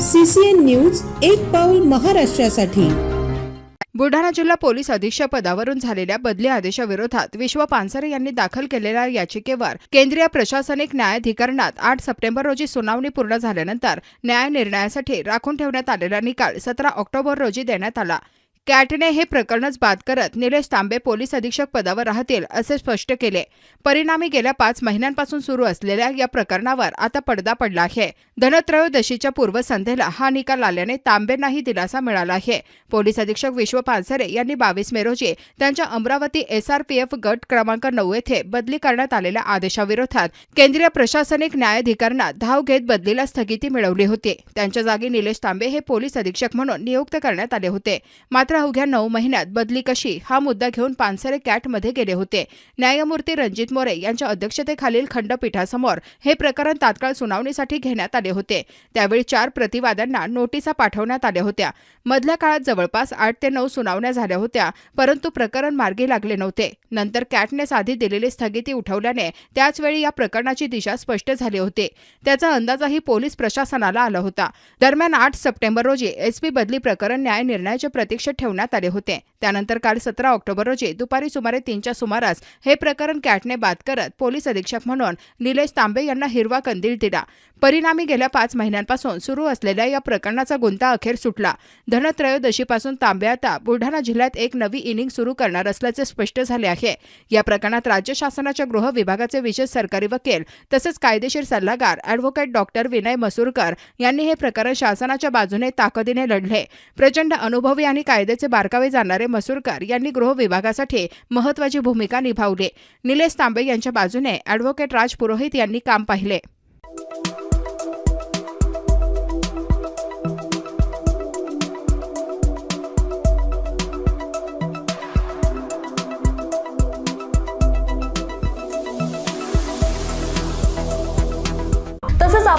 CCN news एक पाऊल महाराष्ट्रासाठी. बुलढाणा जिल्हा पोलीस अधीक्षक पदावरून झालेल्या बदली आदेशाविरोधात विश्व पानसरे यांनी दाखल केलेल्या याचिकेवर केंद्रीय प्रशासनिक न्यायाधिकरणात आठ सप्टेंबर रोजी सुनावणी पूर्ण झाल्यानंतर न्याय निर्णयासाठी राखून ठेवण्यात आलेला निकाल सतरा ऑक्टोबर रोजी देण्यात आला. कॅटने हे प्रकरणच बाद करत निलेश तांबे पोलीस अधीक्षक पदावर राहतील असे स्पष्ट केले. परिणामी गेल्या पाच महिन्यांपासून सुरू असलेल्या या प्रकरणावर आता पडदा पडला आहे. धनत्रयोदशीच्या पूर्वसंध्येला हा निकाल आल्याने तांबेंनाही दिलासा मिळाला आहे. पोलीस अधीक्षक विश्व पानसरे यांनी बावीस मे रोजी त्यांच्या अमरावती एसआरपीएफ गट क्रमांक नऊ येथे बदली करण्यात आलेल्या आदेशाविरोधात केंद्रीय प्रशासनिक न्यायाधिकरणात धाव घेत बदलीला स्थगिती मिळवली होती. त्यांच्या जागी निलेश तांबे हे पोलीस अधीक्षक म्हणून नियुक्त करण्यात आले होते. मात्र अवघ्या नऊ महिन्यात बदली कशी? हा मुद्दा घेऊन पानसरे कॅटमध्ये गेले होते. न्यायमूर्ती रणजित मोरे यांच्या अध्यक्षतेखालील खंडपीठासमोर हे प्रकरण तात्काळ सुनावणीसाठी घेण्यात आले होते. त्यावेळी चार प्रतिवाद्यांना नोटिसा पाठवण्यात आल्या होत्या. मधल्या काळात जवळपास आठ ते नऊ सुनावण्या झाल्या होत्या परंतु प्रकरण मार्गी लागले नव्हते. नंतर कॅटने साधी दिलेली स्थगिती उठवल्याने त्याचवेळी या प्रकरणाची दिशा स्पष्ट झाली होती. त्याचा अंदाजही पोलीस प्रशासनाला आला होता. दरम्यान आठ सप्टेंबर रोजी एसपी बदली प्रकरण न्याय निर्णयाच्या प्रतीक्षेत ठेवण्यात आले होते. त्यानंतर काल सतरा ऑक्टोबर रोजी दुपारी सुमारे तीनच्या सुमारास हे प्रकरण कॅटने बाद करत पोलीस अधीक्षक म्हणून निलेश तांबे यांना हिरवा कंदील दिला. परिणामी गेल्या पाच महिन्यांपासून सुरू असलेल्या या प्रकरणाचा गुंता अखेर सुटला. धनत्रयोदशीपासून तांबे आता बुलढाणा जिल्ह्यात एक नवी इनिंग सुरू करणार असल्याचे स्पष्ट झाले आहे. या प्रकरणात राज्य शासनाच्या गृह विभागाचे विशेष सरकारी वकील तसेच कायदेशीर सल्लागार अॅडव्होकेट डॉक्टर विनय मसूरकर यांनी हे प्रकरण शासनाच्या बाजूने ताकदीने लढले. प्रचंड अनुभवी आणि कायदे कायद्याचे बारकावे जाणारे मसूरकर यांनी गृह विभागासाठी महत्वाची भूमिका निभावली. निलेश तांबे यांच्या बाजूने अॅडव्होकेट राज पुरोहित यांनी काम पाहिले.